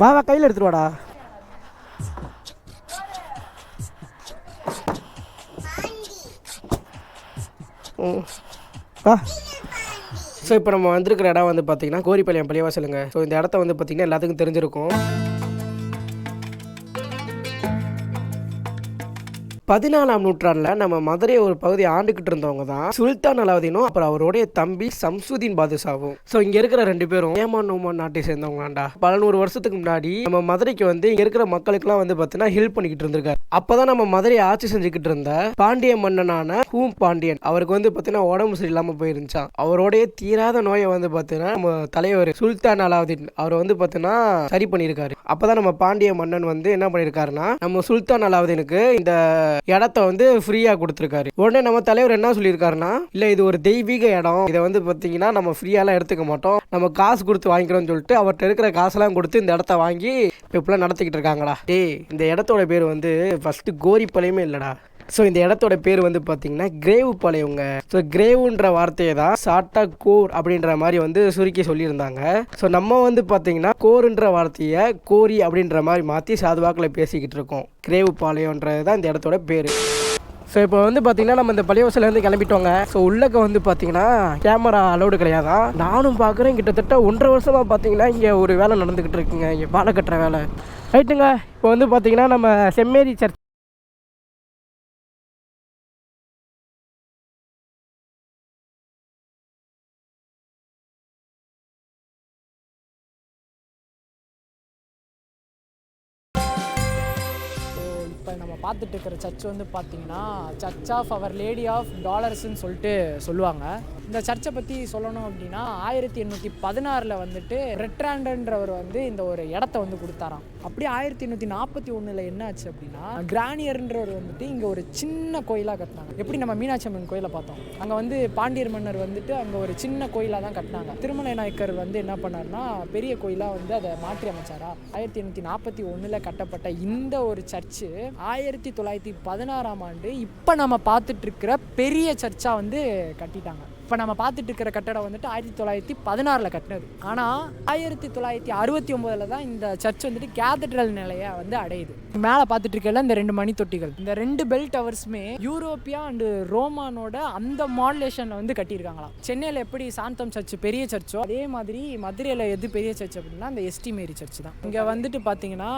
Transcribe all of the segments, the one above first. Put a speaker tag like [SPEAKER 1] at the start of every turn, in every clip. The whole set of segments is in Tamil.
[SPEAKER 1] வா வா கையில் எடுத்துட்டு வாடா. ம் வா. ஸோ இப்போ நம்ம வந்திருக்கிற இடம் வந்து பார்த்தீங்கன்னா கோரிப்பாளையம் பள்ளிவாசலுங்க. ஸோ இந்த இடத்த வந்து பார்த்தீங்கன்னா எல்லாத்துக்கும் தெரிஞ்சிருக்கும். பதினாலாம் நூற்றாண்டில் நம்ம மதுரை ஒரு பகுதி ஆண்டுகிட்டு இருந்தவங்க தான் சுல்தான் அலாவுதீனும் அப்புறம் அவருடைய தம்பி சம்சுதீன் பாதுஷாவும். ஸோ இங்கே இருக்கிற ரெண்டு பேரும் ஏமான் நோமான் நாட்டை சேர்ந்தவங்களாண்டா. பல நூறு வருஷத்துக்கு முன்னாடி நம்ம மதுரைக்கு வந்து இங்கே இருக்கிற மக்களுக்குலாம் வந்து பார்த்தீங்கன்னா ஹெல்ப் பண்ணிக்கிட்டு இருந்திருக்காரு. அப்பதான் நம்ம மதுரையை ஆட்சி செஞ்சுக்கிட்டு இருந்த பாண்டிய மன்னனான ஹூம் பாண்டியன் அவருக்கு வந்து பார்த்தீங்கன்னா உடம்பு சரியில்லாமல் போயிருந்துச்சான் அவருடைய தீராத நோயை வந்து பார்த்தீங்கன்னா நம்ம தலைவர் சுல்தான் அலாவுதீன் அவர் வந்து பார்த்தீங்கன்னா சரி பண்ணியிருக்காரு. அப்பதான் நம்ம பாண்டிய மன்னன் வந்து என்ன பண்ணியிருக்காருன்னா நம்ம சுல்தான் அலாவுதீனுக்கு இந்த இடத்த வந்து ஃப்ரீயா கொடுத்துருக்காரு. உடனே நம்ம தலைவர் என்ன சொல்லியிருக்காருன்னா இல்ல இது ஒரு தெய்வீக இடம். இதை வந்து பார்த்தீங்கன்னா நம்ம ஃப்ரீயாலாம் எடுத்துக்க மாட்டோம். நம்ம காசு கொடுத்து வாங்கிக்கிறோம்னு சொல்லிட்டு அவர்கிட்ட இருக்கிற காசெல்லாம் கொடுத்து இந்த இடத்த வாங்கி இப்போ நடத்திக்கிட்டு இருக்காங்கடா. டேய் இந்த இடத்தோட பேர் வந்து ஃபர்ஸ்ட் கோரிப்பாளையமே இல்லடா. ஸோ இந்த இடத்தோட பேர் வந்து பார்த்தீங்கன்னா கிரேவு பாளையங்க ஸோ கிரேவுன்ற வார்த்தையை தான் சாட்டா கோர் அப்படின்ற மாதிரி வந்து சுருக்கி சொல்லியிருந்தாங்க. ஸோ நம்ம வந்து பார்த்தீங்கன்னா கோருன்ற வார்த்தையை கோரி அப்படின்ற மாதிரி மாற்றி சாதுவாக்கில் பேசிக்கிட்டு இருக்கோம். கிரேவு பாளையன்றது தான் இந்த இடத்தோட பேர். ஸோ இப்போ வந்து பார்த்தீங்கன்னா நம்ம இந்த பள்ளிவாசலேருந்து கிளம்பிட்டோங்க. ஸோ உள்ளக்க வந்து பார்த்தீங்கன்னா கேமரா அலௌடு கிடையாதான் நானும் பார்க்குறேன் கிட்டத்தட்ட ஒன்றரை வருஷமாக பார்த்தீங்கன்னா இங்கே ஒரு வேலை நடந்துக்கிட்டு இருக்குங்க. இங்கே பாலை கட்டுற வேலை ரைட்டுங்க இப்போ வந்து பார்த்தீங்கன்னா நம்ம செம்மேரி சர்ச்
[SPEAKER 2] இப்போ நம்ம பார்த்துட்டு இருக்கிற சர்ச் வந்து பார்த்தீங்கன்னா church of our lady of டாலர்ஸ்ன்னு சொல்லிட்டு சொல்லுவாங்க. இந்த சர்ச்சை பற்றி சொல்லணும் அப்படின்னா ஆயிரத்தி எண்ணூற்றி பதினாறில் வந்துட்டு ரெட்ராண்டன்றவர் வந்து இந்த ஒரு இடத்த வந்து கொடுத்தாராம். அப்படியே ஆயிரத்தி எண்ணூற்றி நாற்பத்தி ஒன்றில் என்ன ஆச்சு அப்படின்னா கிரானியர்ன்றவர் வந்துட்டு இங்கே ஒரு சின்ன கோயிலாக கட்டினாங்க. எப்படி நம்ம மீனாட்சி அம்மன் கோயிலை பார்த்தோம்? அங்கே வந்து பாண்டியர் மன்னர் வந்துட்டு அங்கே ஒரு சின்ன கோயிலாக தான் கட்டினாங்க. திருமலை நாயக்கர் வந்து என்ன பண்ணார்னா பெரிய கோயிலாக வந்து அதை மாற்றி அமைச்சாரா? ஆயிரத்தி எண்ணூற்றி நாற்பத்தி ஒன்றில் கட்டப்பட்ட இந்த ஒரு சர்ச்சு ஆயிரத்தி தொள்ளாயிரத்தி பதினாறாம் ஆண்டு இப்போ நம்ம பார்த்துட்ருக்கிற பெரிய சர்ச்சாக வந்து கட்டிட்டாங்க. இப்போ நம்ம பார்த்துட்டு இருக்கிற கட்டடம் வந்துட்டு ஆயிரத்தி தொள்ளாயிரத்தி பதினாறில் கட்டினது. ஆனால் ஆயிரத்தி தொள்ளாயிரத்தி அறுபத்தி ஒம்போதில் தான் இந்த சர்ச் வந்துட்டு கேத்தட்ரல் நிலையை வந்து அடையுது. மேலே பார்த்துட்டு இருக்கல இந்த ரெண்டு மணி தொட்டிகள் இந்த ரெண்டு பெல் டவர்ஸுமே யூரோப்பியா அண்டு ரோமானோட அந்த மாடுலேஷனில் வந்து கட்டியிருக்காங்களாம். சென்னையில் எப்படி சாந்தம் சர்ச் பெரிய சர்ச்சோ அதே மாதிரி மதுரையில் எது பெரிய சர்ச் அப்படின்னா அந்த எஸ்டி மேரி சர்ச் தான். இங்கே வந்துட்டு பார்த்தீங்கன்னா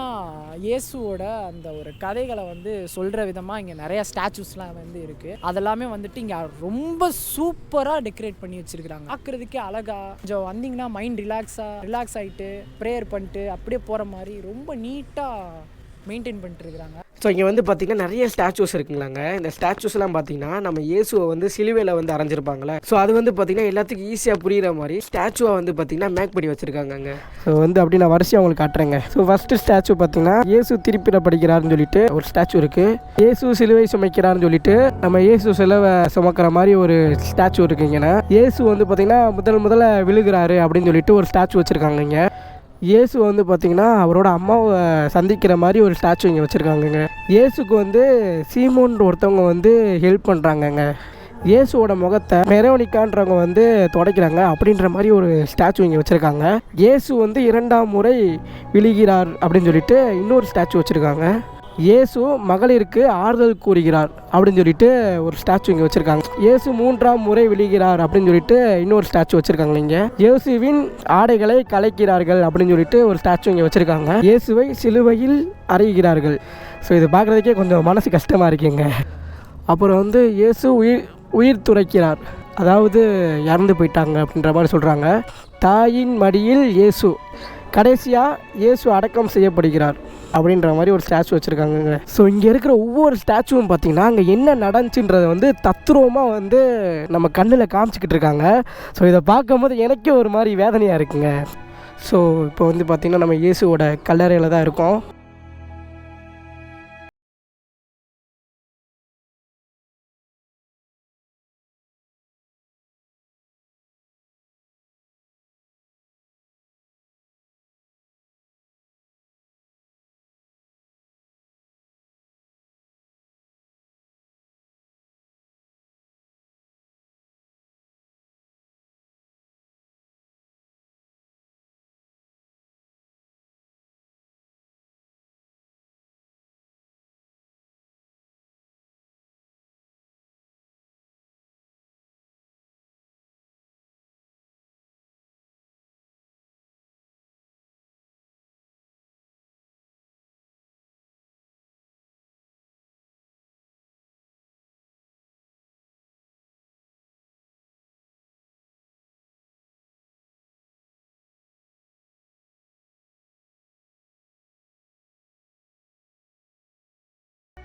[SPEAKER 2] இயேசுவோட அந்த ஒரு கதைகளை வந்து சொல்கிற விதமாக இங்கே நிறைய ஸ்டாச்சூஸ்லாம் வந்து இருக்குது அதெல்லாமே வந்துட்டு இங்கே ரொம்ப சூப்பராக டெக்கரேட் பண்ணி வச்சிருக்காங்க பார்க்குறதுக்கே அழகா கொஞ்சம் வந்தீங்கன்னா மைண்ட் ரிலாக்ஸாக ரிலாக்ஸ் ஆகிட்டு ப்ரேயர் பண்ணிட்டு அப்படியே போகிற மாதிரி ரொம்ப நீட்டாக மெயின்டைன் பண்ணிட்டு இருக்கிறாங்க.
[SPEAKER 1] ஸோ இங்கே வந்து பார்த்தீங்கன்னா நிறைய ஸ்டாச்சூஸ் இருக்குங்களாங்க. இந்த ஸ்டாச்சூஸ்லாம் பார்த்தீங்கன்னா நம்ம இயேசுவை வந்து சிலுவையில் வந்து அரைஞ்சிருப்பாங்களே ஸோ அது வந்து பார்த்தீங்கன்னா எல்லாத்துக்கும் ஈஸியாக புரிகிற மாதிரி ஸ்டாச்சுவை வந்து பார்த்தீங்கன்னா மேக் பண்ணி வச்சிருக்காங்கங்க. ஸோ வந்து அப்படி நான் வரிசையாக உங்களுக்கு காட்டுறேங்க. ஸோ ஃபஸ்ட்டு ஸ்டாச்சு பார்த்தீங்கன்னா இயேசு திருப்பிட படிக்கிறாருன்னு சொல்லிட்டு ஒரு ஸ்டாச்சு இருக்குது இயேசு சிலுவை சுமைக்கிறாருன்னு சொல்லிட்டு நம்ம இயேசு சிலுவை சுமக்கிற மாதிரி ஒரு ஸ்டாச்சு இருக்குங்கண்ணா இயேசு வந்து பார்த்தீங்கன்னா முதல் முதல்ல விழுகிறாரு அப்படின்னு சொல்லிட்டு ஒரு ஸ்டாச்சு வச்சுருக்காங்க இங்கே இயேசு வந்து பார்த்தீங்கன்னா அவரோட அம்மாவை சந்திக்கிற மாதிரி ஒரு ஸ்டாச்சு இங்கே வச்சுருக்காங்கங்க. இயேசுக்கு வந்து சீமோன்ற ஒருத்தவங்க வந்து ஹெல்ப் பண்ணுறாங்கங்க இயேசுவோட முகத்தை மெரோனிக்கான்றவங்க வந்து துடைக்கிறாங்க அப்படின்ற மாதிரி ஒரு ஸ்டாச்சு இங்கே வச்சுருக்காங்க. இயேசு வந்து இரண்டாம் முறை விழுகிறார் அப்படின்னு சொல்லிட்டு இன்னொரு ஸ்டாச்சு வச்சுருக்காங்க. இயேசு மகளிருக்கு ஆறுதல் கூறுகிறார் அப்படின்னு சொல்லிட்டு ஒரு ஸ்டாச்சு இங்கே வச்சுருக்காங்க. இயேசு மூன்றாம் முறை விழுகிறார் அப்படின்னு சொல்லிட்டு இன்னொரு ஸ்டாச்சு வச்சுருக்காங்க இங்கே. இயேசுவின் ஆடைகளை கலைக்கிறார்கள் அப்படின்னு சொல்லிட்டு ஒரு ஸ்டாச்சு இங்கே வச்சுருக்காங்க. இயேசுவை சிலுவையில் அறைகிறார்கள். ஸோ இது பார்க்குறதுக்கே கொஞ்சம் மனசு கஷ்டமாக இருக்குங்க. அப்புறம் வந்து இயேசு உயிர் உயிர் துறைக்கிறார். அதாவது இறந்து போயிட்டாங்க அப்படின்ற மாதிரி சொல்கிறாங்க தாயின் மடியில் இயேசு. கடைசியாக இயேசு அடக்கம் செய்யப்படுகிறார். அப்படின்ற மாதிரி ஒரு ஸ்டாச்சு வச்சுருக்காங்கங்க. ஸோ இங்கே இருக்கிற ஒவ்வொரு ஸ்டாச்சுவும் பார்த்தீங்கன்னா அங்கே என்ன நடந்துச்சுன்றதை வந்து தத்ரூபமாக வந்து நம்ம கண்ணில் காமிச்சிக்கிட்டு இருக்காங்க. ஸோ இதை பார்க்கும்போது எனக்கே ஒரு மாதிரி வேதனையாக இருக்குங்க. ஸோ இப்போ வந்து பார்த்திங்கன்னா நம்ம இயேசுவோட கல்லறையில் தான் இருக்கோம்.